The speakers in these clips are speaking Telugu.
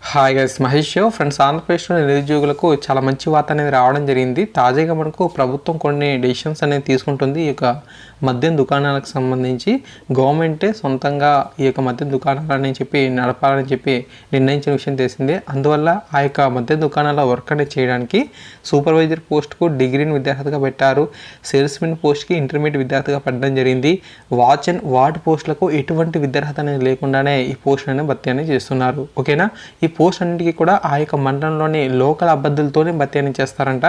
హాయ్ గైస్ మహేష్ ఫ్రెండ్స్ ఆంధ్రప్రదేశ్లో నిరుద్యోగులకు చాలా మంచి వార్త అనేది రావడం జరిగింది. తాజాగా మనకు ప్రభుత్వం కొన్ని డెసిషన్స్ అనేది తీసుకుంటుంది ఈ యొక్క మద్యం దుకాణాలకు సంబంధించి. గవర్నమెంటే సొంతంగా ఈ యొక్క మద్యం దుకాణాలని చెప్పి నడపాలని చెప్పి నిర్ణయించిన విషయం తెలిసిందే. అందువల్ల ఆ యొక్క మద్యం దుకాణాల వర్క్ అనేది చేయడానికి సూపర్వైజర్ పోస్ట్కు డిగ్రీని విద్యార్థిగా పెట్టారు. సేల్స్మెన్ పోస్ట్కి ఇంటర్మీడియట్ విద్యార్థిగా పెట్టడం జరిగింది. వాచ్ అండ్ వార్డ్ పోస్టులకు ఎటువంటి విద్యార్హత అనేది లేకుండానే ఈ పోస్ట్ అనేది భర్తీ అనేది చేస్తున్నారు. ఓకేనా ఈ పోస్ట్ అన్నిటికీ కూడా ఆ యొక్క మండలంలోని లోకల్ అభ్యర్థులతోనే భర్తీ అనేది చేస్తారంట.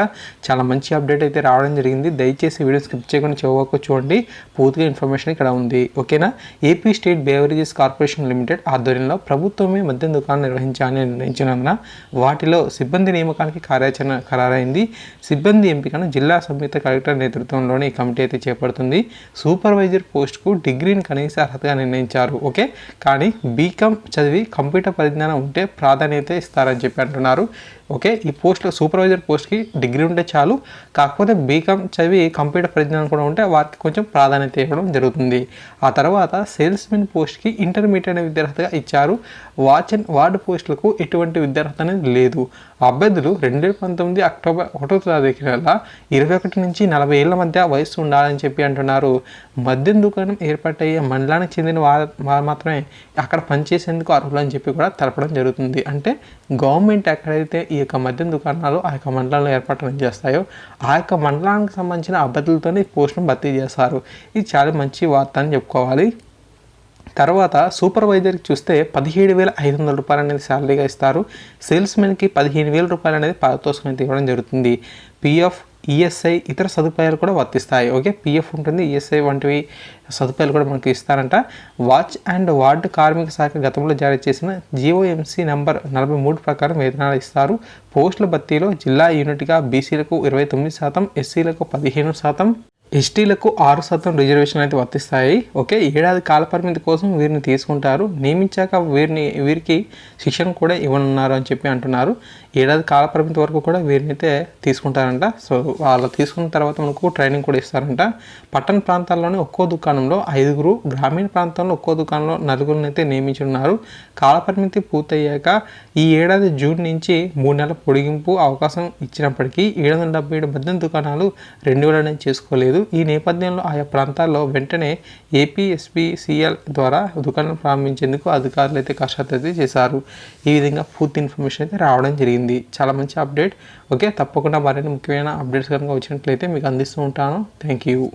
చాలా మంచి అప్డేట్ అయితే రావడం జరిగింది. దయచేసి వీడియో స్కిప్ చేయకుండా చివరకు చూడండి. పూర్తిగా ఇన్ఫర్మేషన్ ఇక్కడ ఉంది. ఓకేనా? AP State Beverages Corporation Limited ఆధ్వర్యంలో ప్రభుత్వమే మద్యం దుకాణం నిర్వహించాలని నిర్ణయించినందున వాటిలో సిబ్బంది నియామకానికి కార్యాచరణ ఖరారైంది. సిబ్బంది ఎంపికను జిల్లా సంయుక్త కలెక్టర్ నేతృత్వంలోని ఈ కమిటీ అయితే చేపడుతుంది. సూపర్వైజర్ పోస్ట్కు డిగ్రీని కనీస అర్హతగా నిర్ణయించారు. ఓకే? కానీ బీకామ్ చదివి కంప్యూటర్ పరిజ్ఞానం ఉంటే ప్రాధాన్యత ఇస్తారని చెప్పి అంటున్నారు. ఓకే ఈ పోస్ట్ సూపర్వైజర్ పోస్ట్కి డిగ్రీ ఉంటే చాలు. కాకపోతే బీకామ్ చదివి కంప్యూటర్ పరిజ్ఞానం కూడా ఉంటే వారికి కొంచెం ప్రాధాన్యత ఇవ్వడం జరుగుతుంది. ఆ తర్వాత సేల్స్మెన్ పోస్ట్కి ఇంటర్మీడియట్ అనే విద్యార్హతగా ఇచ్చారు. వాచ్ అండ్ వార్డ్ పోస్టులకు ఎటువంటి విద్యార్హత అనేది లేదు. అభ్యర్థులు రెండు వేల పంతొమ్మిది అక్టోబర్ ఒకటో తారీఖు నెల ఇరవై ఒకటి నుంచి నలభై ఏళ్ళ మధ్య వయస్సు ఉండాలని చెప్పి అంటున్నారు. మద్యం దుకాణం ఏర్పాటయ్యే మండలానికి చెందిన వారు వారు మాత్రమే అక్కడ పనిచేసేందుకు అర్హులు అని చెప్పి కూడా తెలపడం జరుగుతుంది. అంటే గవర్నమెంట్ ఎక్కడైతే ఈ యొక్క మద్యం దుకాణాలు ఆ యొక్క మండలంలో ఏర్పాటు చేస్తాయో ఆ యొక్క మండలానికి సంబంధించిన అభ్యర్థులతోనే ఈ పోస్టును భర్తీ చేస్తారు. ఇది చాలా మంచి వార్త అని చెప్పుకోవాలి. తర్వాత సూపర్వైజర్కి చూస్తే పదిహేడు వేల ఐదు వందల రూపాయలు అనేది శాలరీగా ఇస్తారు. సేల్స్మెన్కి పదిహేను వేల రూపాయలు అనేది పారితోషికం అయితే ఇవ్వడం జరుగుతుంది. పిఎఫ్ ఈఎస్ఐ ఇతర సదుపాయాలు కూడా వర్తిస్తాయి. ఓకే పిఎఫ్ ఉంటుంది ఈఎస్ఐ వంటివి సదుపాయాలు కూడా మనకి ఇస్తారంట. వాచ్ అండ్ వార్డ్ కార్మిక శాఖ గతంలో జారీ చేసిన జిఓఎంసీ నెంబర్ నలభై మూడు ప్రకారం వేతనాలు ఇస్తారు. పోస్టుల భర్తీలో జిల్లా యూనిట్గా బీసీలకు ఇరవై తొమ్మిది శాతం ఎస్సీలకు పదిహేను శాతం. ఎస్టీలకు ఆరు శాతం రిజర్వేషన్ అయితే వర్తిస్తాయి. ఓకే ఏడాది కాలపరిమితి కోసం వీరిని తీసుకుంటారు. నియమించాక వీరిని వీరికి శిక్షణ కూడా ఇవ్వనున్నారు అని చెప్పి అంటున్నారు. ఏడాది కాలపరిమితి వరకు కూడా వీరిని అయితే తీసుకుంటారంట. సో వాళ్ళు తీసుకున్న తర్వాత మనకు ట్రైనింగ్ కూడా ఇస్తారంట. పట్టణ ప్రాంతాల్లోని ఒక్కో దుకాణంలో ఐదుగురు గ్రామీణ ప్రాంతంలో ఒక్కో దుకాణంలో నలుగురిని అయితే నియమించున్నారు కాలపరిమితి పూర్తయ్యాక ఈ ఏడాది జూన్ నుంచి మూడు నెలల పొడిగింపు అవకాశం ఇచ్చినప్పటికీ ఏడు వందల డెబ్బై ఏడు మద్యం దుకాణాలు రెండు వేల చేసుకోలేదు. ఈ నేపథ్యంలో ఆయా ప్రాంతాల్లో వెంటనే ఏపీఎస్బిసిఎల్ ద్వారా దుకాణం ప్రారంభించేందుకు అధికారులు అయితే కసరత్తు చేశారు. ఈ విధంగా పూర్తి ఇన్ఫర్మేషన్ అయితే రావడం జరిగింది. చాలా మంచి అప్డేట్. ఓకే తప్పకుండా మరిన్ని ముఖ్యమైన అప్డేట్స్ కనుక వచ్చినట్లయితే మీకు అందిస్తూ ఉంటాను. Thank you.